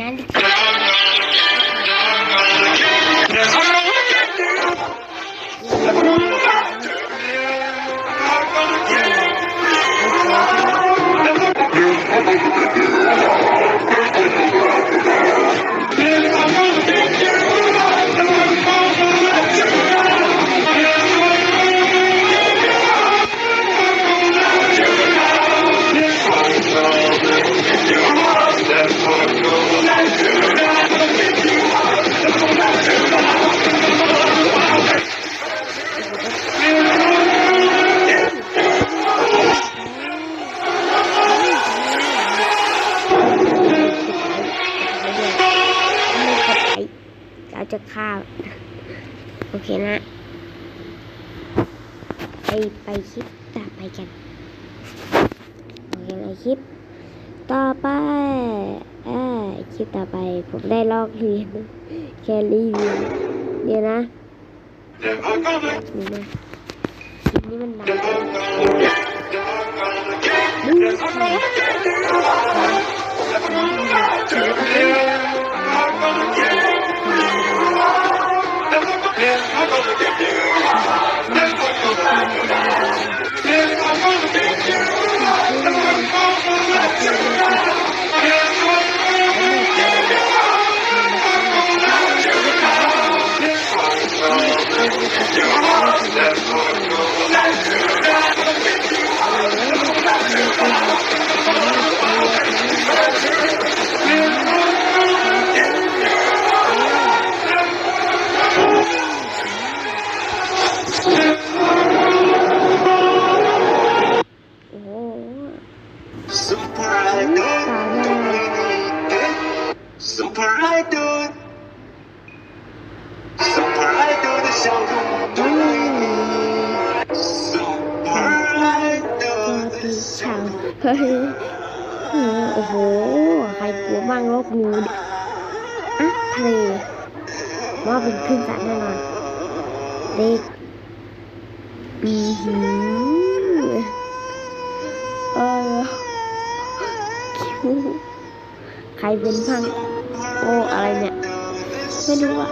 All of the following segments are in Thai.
น เราจะฆ่า โอเคนะ ไปไปคลิปต่อไปกัน โอเคเลยคลิป ต่อไปอ่าคลิปต่อไป ผมได้ลอกเรียนแคลรีวิวเดี๋ยวนะนี่นะคลิปนี้มันดังดูโ I do? Super เฮ้ยโอ้โห ใครกลัวบ้างโลกนี้อะทะเลว่าเป็นขึ้นสัตว์แน่นอนเด็กอือหือเออคิวใครเป็นพัง โอ้อะไรเนี่ยไม่รู้อะ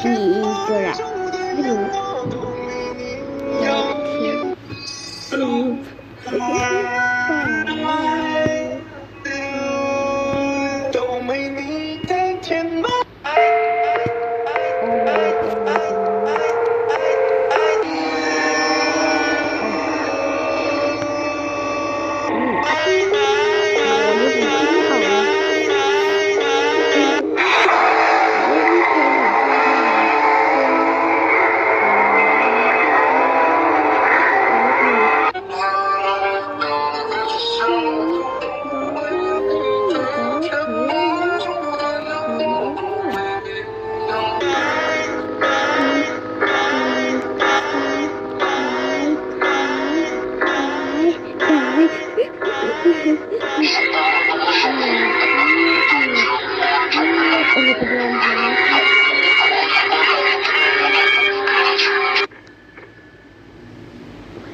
ทีเกิดอะไม่รู้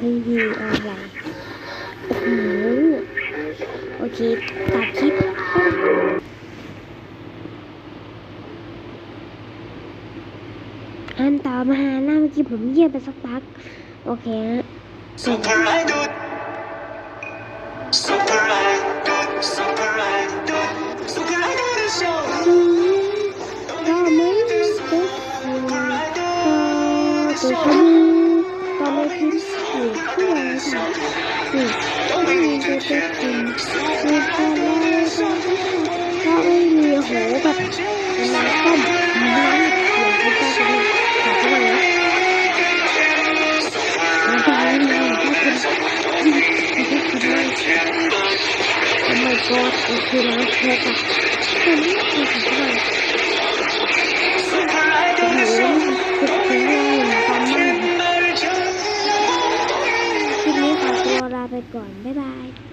รีวิวอะไร โอ้โห โอเค ตัดคลิปอันต่อมาหน้าเมื่อกี้ผมเยี่ยมไปสักพัก โอเคฮะ Super I do Super I do Super I do Super I do the show ก็ไม่ได้ก็ตัว ก็ไม่มีตัวเต็มจริงมีพอแล้วก็ไม่มีโหแบบเป็นน้ำต้มน้ำเสียงที่ก็จะมีขอเข้ามานะน้ำตาลน้ำก็เป็นที่ที่คิดว่า Oh my god มันคือน้ำเค้กอะแต่ไม่เคยทำได้ Super ก่อน บ๊ายบาย